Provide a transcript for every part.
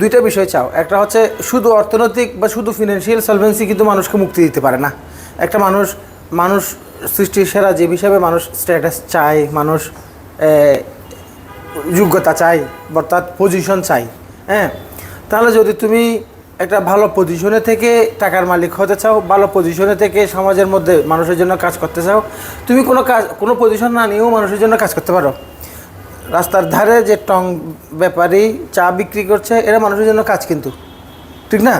দুইটা বিষয় চাও। একটা হচ্ছে শুধু অর্থনৈতিক বা শুধু ফিনান্সিয়াল সলভেন্সি কিন্তু মানুষকে মুক্তি দিতে পারে না। একটা মানুষ মানুষ সৃষ্টির সেরা জীব হিসাবে মানুষ স্ট্যাটাস চায়, মানুষ যোগ্যতা চাই অর্থাৎ পজিশন চাই হ্যাঁ? তাহলে যদি তুমি একটা ভালো পজিশনে থেকে টাকার মালিক হতে চাও, ভালো পজিশনে থেকে সমাজের মধ্যে মানুষের জন্য কাজ করতে চাও, তুমি কোনো কাজ, কোনো পজিশন না নিয়েও মানুষের জন্য কাজ করতে পারো। রাস্তার ধারে যে টং ব্যাপারী চা বিক্রি করছে, এরা মানুষের জন্য কাজ কিন্তু। ঠিক না?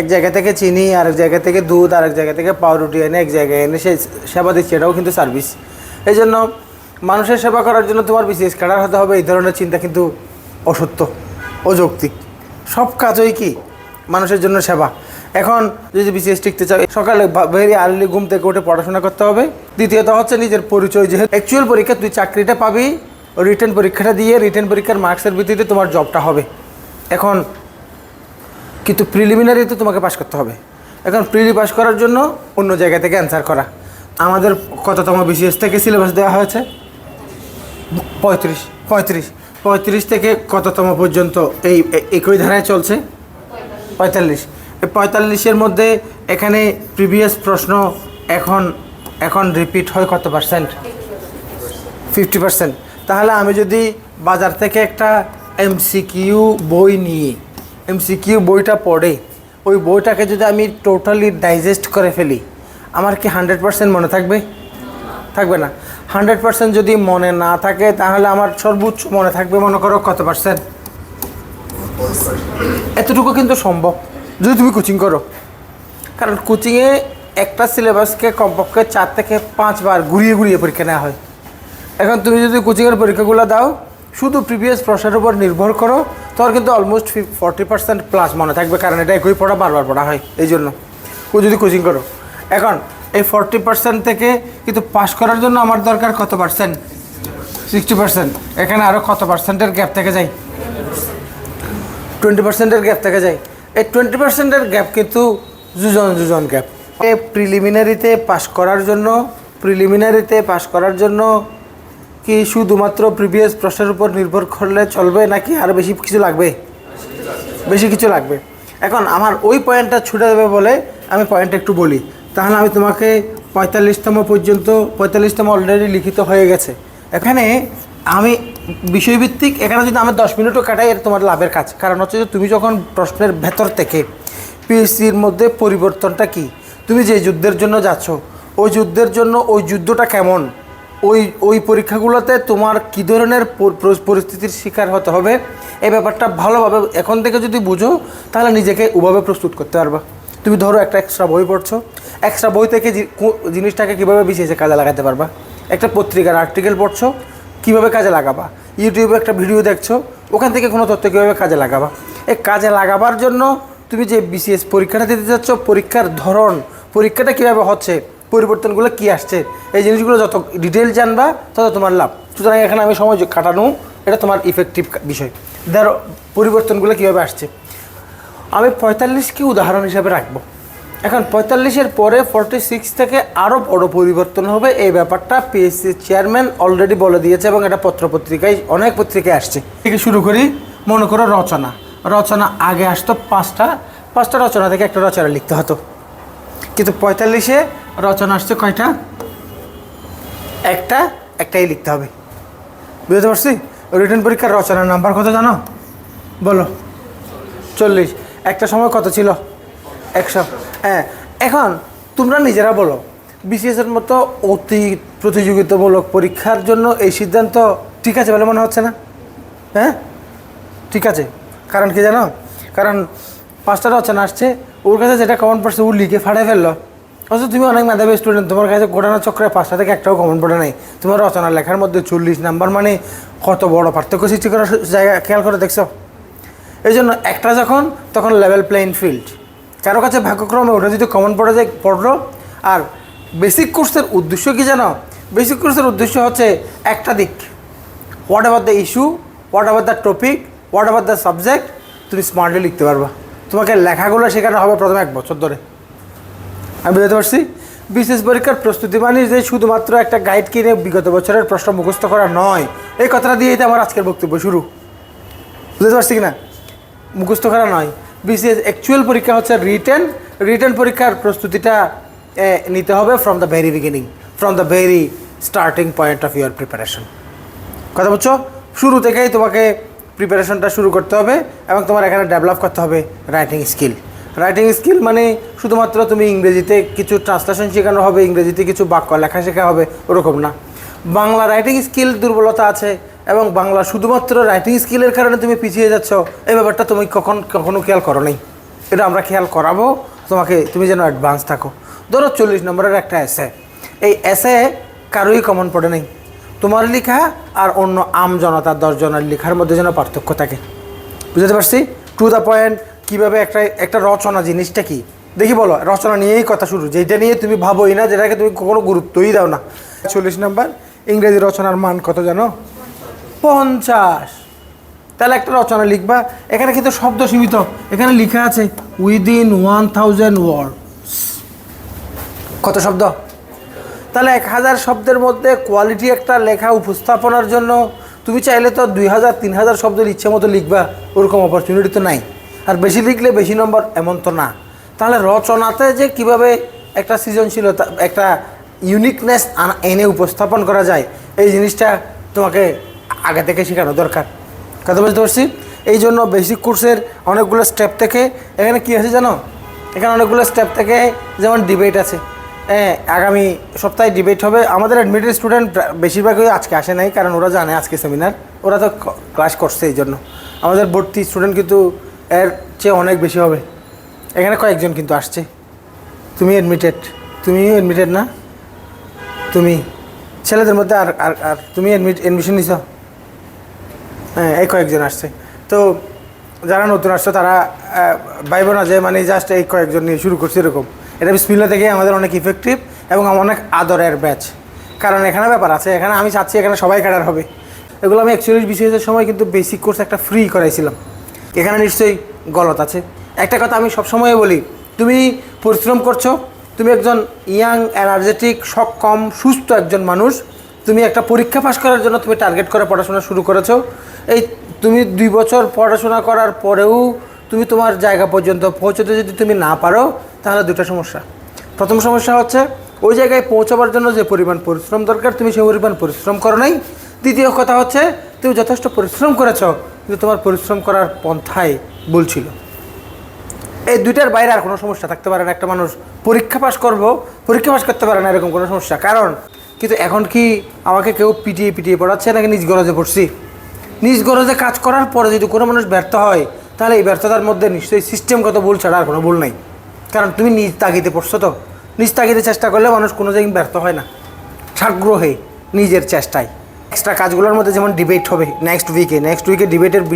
এক জায়গা থেকে চিনি, আরেক জায়গা থেকে দুধ, আরেক জায়গা থেকে পাউরুটি এনে এক জায়গায় এনে সে সেবা দিচ্ছে, এটাও কিন্তু সার্ভিস। এই জন্য মানুষের সেবা করার জন্য তোমার বিশেষ ক্যাডার হতে হবে, এই ধরনের চিন্তা কিন্তু অসত্য, অযৌক্তিক। সব কাজই কি? মানুষের জন্য সেবা। এখন যদি বিশেষ টিকতে চাও, সকালে ভেরি আর্লি ঘুম থেকে উঠে পড়াশোনা করতে হবে। দ্বিতীয়ত হচ্ছে নিজের পরিচয়, যেহেতু অ্যাকচুয়াল পরীক্ষা তুই চাকরিটা পাবি রিটার্ন পরীক্ষাটা দিয়ে রিটার্ন পরীক্ষার মার্কসের ভিত্তিতে তোমার জবটা হবে। এখন কিন্তু প্রিলিমিনারিতে তোমাকে পাশ করতে হবে। এখন প্রিলি পাস করার জন্য অন্য জায়গা থেকে অ্যান্সার করা। আমাদের কততম বিসিএস থেকে সিলেবাস দেওয়া হয়েছে? পঁয়ত্রিশ পঁয়ত্রিশ পঁয়ত্রিশ থেকে কততম পর্যন্ত এই একই ধারায় চলছে? পঁয়তাল্লিশ। এই পঁয়তাল্লিশের মধ্যে এখানে প্রিভিয়াস প্রশ্ন এখন এখন রিপিট হয় কত পার্সেন্ট ফিফটি পার্সেন্ট তাহলে আমি যদি বাজার থেকে একটা এমসিকিউ বই নিয়ে এমসিকিউ বইটা পড়ে, ওই বইটাকে যদি আমি টোটালি ডাইজেস্ট করে ফেলি, আমার কি হান্ড্রেড পার্সেন্ট মনে থাকবে? থাকবে না। হান্ড্রেড পার্সেন্ট যদি মনে না থাকে, তাহলে আমার সর্বোচ্চ মনে থাকবে, মনে করো কত পার্সেন্ট এতটুকু কিন্তু সম্ভব। যদি তুমি কোচিং করো। কারণ কোচিংয়ে একটা সিলেবাসকে কমপক্ষে চার থেকে পাঁচবার ঘুরিয়ে ঘুরিয়ে পরীক্ষা নেওয়া হয়। এখন তুমি যদি কোচিংয়ের পরীক্ষাগুলো দাও, শুধু প্রিভিয়াস প্রশ্নের উপর নির্ভর করো, তোমার কিন্তু অলমোস্ট ফর্টি পার্সেন্ট প্লাস মনে থাকবে, কারণ এটা একই পড়া, বারবার পড়া হয়, এই জন্য। কেউ যদি কোচিং করো। এখন, এই ফর্টি পার্সেন্ট থেকে কিন্তু পাস করার জন্য আমার দরকার কত পার্সেন্ট সিক্সটি পার্সেন্ট এখানে আরও কত পার্সেন্টের গ্যাপ থেকে যায়? টোয়েন্টি পার্সেন্টের গ্যাপ থেকে যায়। এই টোয়েন্টি পার্সেন্টের গ্যাপ কিন্তু দুজন দুজন গ্যাপ এ প্রিলিমিনারিতে পাস করার জন্য প্রিলিমিনারিতে পাস করার জন্য কি শুধুমাত্র প্রিভিয়াস প্রশ্নের উপর নির্ভর করলে চলবে নাকি আর বেশি কিছু লাগবে? বেশি কিছু লাগবে। এখন আমার ওই পয়েন্টটা ছুটে দেবে বলে আমি পয়েন্টটা একটু বলি। তাহলে আমি তোমাকে পঁয়তাল্লিশতম পর্যন্ত, পঁয়তাল্লিশতম অলরেডি লিখিত হয়ে গেছে। এখানে আমি বিষয়ভিত্তিক, এখানে যদি আমার দশ মিনিটও কাটাই, এটা তোমার লাভের কাজ। কারণ হচ্ছে যে তুমি যখন প্রশ্নের ভেতর থেকে পিএসসির মধ্যে পরিবর্তনটা কি? তুমি যে যুদ্ধের জন্য যাচ্ছ, ওই যুদ্ধের জন্য ওই যুদ্ধটা কেমন? ওই ওই পরীক্ষাগুলোতে তোমার কী ধরনের পর- পর- পরিস্থিতির শিকার হতে হবে? এই ব্যাপারটা ভালোভাবে এখন থেকে যদি বুঝো, তাহলে নিজেকে ওভাবে প্রস্তুত করতে পারবা। তুমি ধরো একটা এক্সট্রা বই পড়ছো। এক্সট্রা বই থেকে জিনিসটাকে কীভাবে বিশেষে কাজে লাগাতে পারবা? একটা পত্রিকার আর্টিকেল পড়ছো, কীভাবে কাজে লাগাবা? ইউটিউবে একটা ভিডিও দেখছ, ওখান থেকে কোনো তথ্য কীভাবে কাজে লাগাবা? এই কাজে লাগাবার জন্য তুমি যে বিসিএস পরীক্ষাটা দিতে যাচ্ছ পরীক্ষার ধরন, পরীক্ষাটা কীভাবে হচ্ছে পরিবর্তনগুলো কি আসছে? এই জিনিসগুলো যত ডিটেল জানবা, তত তোমার লাভ। সুতরাং এখানে আমি সময় কাটানো, এটা তোমার ইফেক্টিভ বিষয়। ধরো, পরিবর্তনগুলো কীভাবে আসছে? আমি পঁয়তাল্লিশকে উদাহরণ হিসাবে রাখব। এখন পঁয়তাল্লিশের পরে ফর্টি সিক্স থেকে আরও বড় পরিবর্তন হবে। এই ব্যাপারটা পিএসসি চেয়ারম্যান অলরেডি বলে দিয়েছে এবং এটা পত্রপত্রিকায় অনেক পত্রিকায় আসছে। থেকে শুরু করি, মনে করো রচনা। রচনা আগে আসতো পাঁচটা। পাঁচটা রচনা থেকে একটা রচনা লিখতে হতো। কিন্তু পঁয়তাল্লিশে রচনা আসছে কয়টা? একটা, একটাই লিখতে হবে। বুঝতে পারছি? রিটার্ন পরীক্ষার রচনার নাম্বার কত জানো? বলো। চল্লিশ। একটা সময় কত ছিল? একশো। হ্যাঁ এখন তোমরা নিজেরা বলো। বিসিএসের মতো অতি প্রতিযোগিতামূলক পরীক্ষার জন্য এই সিদ্ধান্ত ঠিক আছে বলে মনে হচ্ছে না? হ্যাঁ? ঠিক আছে। কারণ কি জানো? কারণ পাঁচটা রচনা আসছে। ওর কাছে যেটা কমন পড়ছে ও লিখে ফাড়ে ফেলল। অথচ তুমি অনেক মেধাবী স্টুডেন্ট তোমার কাছে ঘটনা চক্রে পাঁচটা থেকে একটাও কমন পড়ে নাই। তোমার রচনা লেখার মধ্যে চল্লিশ নাম্বার মানে কত বড় পার্থক্য সৃষ্টি করার জায়গা খেয়াল করে দেখছ? এই জন্য একটা যখন, তখন লেভেল প্লেইং ফিল্ড কারও কাছে ভাগ্যক্রমে ওটা যদি কমন পড়ে যায়, পড়ল। আর বেসিক কোর্সের উদ্দেশ্য কি জানো? বেসিক কোর্সের উদ্দেশ্য হচ্ছে একটা দিক। Whatever the issue whatever the topic whatever the subject তুমি স্মার্টলি লিখতে পারবা। তোমাকে লেখাগুলো শেখানো হবে প্রথমে এক বছর ধরে। আমি বুঝতে পারছি? বিশেষ পরীক্ষার প্রস্তুতি মানে যে শুধুমাত্র একটা গাইড কিনে বিগত বছরের প্রশ্ন মুখস্থ করা নয়। এই কথাটা দিয়েই তো আমার আজকের বক্তব্য শুরু। বুঝতে পারছি কি না মুখস্থ করা নয়। বিসিএস অ্যাকচুয়াল পরীক্ষা হচ্ছে রিটেন রিটেন পরীক্ষার প্রস্তুতিটা নিতে হবে from the very beginning from the very starting point of your preparation কথা বুঝছ শুরু থেকেই তোমাকে প্রিপারেশনটা শুরু করতে হবে এবং তোমার এখানে ডেভেলপ করতে হবে রাইটিং স্কিল রাইটিং স্কিল মানে শুধুমাত্র তুমি ইংরেজিতে কিছু ট্রান্সলেশন শেখানো হবে, ইংরেজিতে কিছু বাক্য লেখা শেখা হবে, ওরকম না। বাংলা রাইটিং স্কিল দুর্বলতা আছে এবং বাংলা শুধুমাত্র রাইটিং স্কিলের কারণে তুমি পিছিয়ে যাচ্ছ, এই ব্যাপারটা তুমি কখন কখনো খেয়াল করো নাই। এটা আমরা খেয়াল করাবো, তোমাকে তুমি যেন অ্যাডভান্স থাকো। ধরো চল্লিশ নম্বরের একটা এসে এই এসে কারোই কমন পড়ে নেই। তোমার লেখা আর অন্য আম জনতা দশজনের লেখার মধ্যে যেন পার্থক্য থাকে। বুঝতে পারছি? টু দ্য পয়েন্ট কীভাবে একটা একটা রচনা, জিনিসটা কি? দেখি বলো, রচনা নিয়েই কথা শুরু। যেটা নিয়ে তুমি ভাবোই না, যেটাকে তুমি কখনো গুরুত্বই দাও না। চল্লিশ নাম্বার, ইংরেজি রচনার মান কত জানো? পঞ্চাশ। তাহলে একটা রচনা লিখবা, এখানে কিন্তু শব্দ সীমিত। এখানে লেখা আছে উইদিন ওয়ান থাউজেন্ড ওয়ার্ডস কত শব্দ? তাহলে এক হাজার শব্দের মধ্যে কোয়ালিটি একটা লেখা উপস্থাপনার জন্য, তুমি চাইলে তো দুই হাজার, তিন হাজার শব্দের ইচ্ছে মতো লিখবা, ওরকম অপরচুনিটি তো নাই। আর বেশি লিখলে বেশি নম্বর এমন তো না। তাহলে রচনাতে যে কীভাবে একটা সৃজনশীলতা, একটা ইউনিকনেস এনে উপস্থাপন করা যায়, এই জিনিসটা তোমাকে আগে থেকে শেখানো দরকার। কথা বুঝতে পারছি? এই জন্য বেসিক কোর্সের অনেকগুলো স্টেপ থেকে, এখানে কী আছে জানো? এখানে অনেকগুলো স্টেপ থেকে যেমন ডিবেট আছে। হ্যাঁ আগামী সপ্তাহে ডিবেট হবে। আমাদের অ্যাডমিটেড স্টুডেন্ট বেশিরভাগই আজকে আসে নাই, কারণ ওরা জানে আজকে সেমিনার ওরা তো ক্লাস করছে এই জন্য। আমাদের ভর্তি স্টুডেন্ট কিন্তু এর চেয়ে অনেক বেশি হবে। এখানে কয়েকজন কিন্তু আসছে। তুমি অ্যাডমিটেড তুমিও অ্যাডমিটেড না? তুমি। ছেলেদের মধ্যে আর আর আর তুমি অ্যাডমিট অ্যাডমিশন নিছ? হ্যাঁ এই কয়েকজন আসছে। তো যারা নতুন আসছে, তারা ভাইব না যে মানে জাস্ট এই কয়েকজন নিয়ে শুরু করছে এরকম। এটা বিসমিল্লা থেকে আমাদের অনেক ইফেক্টিভ এবং অনেক আদরের ব্যাচ কারণ এখানে ব্যাপার আছে, এখানে আমি চাচ্ছি এখানে সবাই কাটার হবে। এগুলো আমি একচল্লিশ বিসিএসের সময় কিন্তু বেসিক কোর্স একটা ফ্রি করাইছিলাম। এখানে নিশ্চয়ই গলত আছে। একটা কথা আমি সবসময় বলি, তুমি পরিশ্রম করছ, তুমি একজন ইয়াং এনার্জেটিক সক্ষম, সুস্থ একজন মানুষ, তুমি একটা পরীক্ষা পাশ করার জন্য তুমি টার্গেট করে পড়াশোনা শুরু করেছ। এই তুমি দুই বছর পড়াশোনা করার পরেও তুমি তোমার জায়গা পর্যন্ত পৌঁছতে যদি তুমি না পারো, তাহলে দুটো সমস্যা। প্রথম সমস্যা হচ্ছে, ওই জায়গায় পৌঁছাবার জন্য যে পরিমাণ পরিশ্রম দরকার, তুমি সেই পরিমাণ পরিশ্রম করো নাই। দ্বিতীয় কথা হচ্ছে, তুমি যথেষ্ট পরিশ্রম করেছ কিন্তু তোমার পরিশ্রম করার পন্থায় ভুল ছিল। এই দুইটার বাইরে আর কোনো সমস্যা থাকতে পারে না। একটা মানুষ পরীক্ষা পাস করব, পরীক্ষা পাস করতে পারে না এরকম কোনো সমস্যা। কারণ, কিন্তু এখন কি আমাকে কেউ পিটিয়ে পিটিয়ে পড়াচ্ছে নাকি নিজ গরজে পড়ছি? নিজ গরজে কাজ করার পরে যদি কোনো মানুষ ব্যর্থ হয়, তাহলে এই ব্যর্থতার মধ্যে নিশ্চয়ই সিস্টেমগত ভুল ছাড়া আর কোনো ভুল নাই। কারণ তুমি নিজ তাগিতে পড়ছো তো। নিজ তাগিতে চেষ্টা করলে মানুষ কোনো জায়গায় ব্যর্থ হয় না। সাগ্রহে নিজের চেষ্টায়। এক্সট্রা কাজগুলোর মধ্যে যেমন ডিবেট হবে নেক্সট উইকে নেক্সট উইকে ডিবেটের বিষয়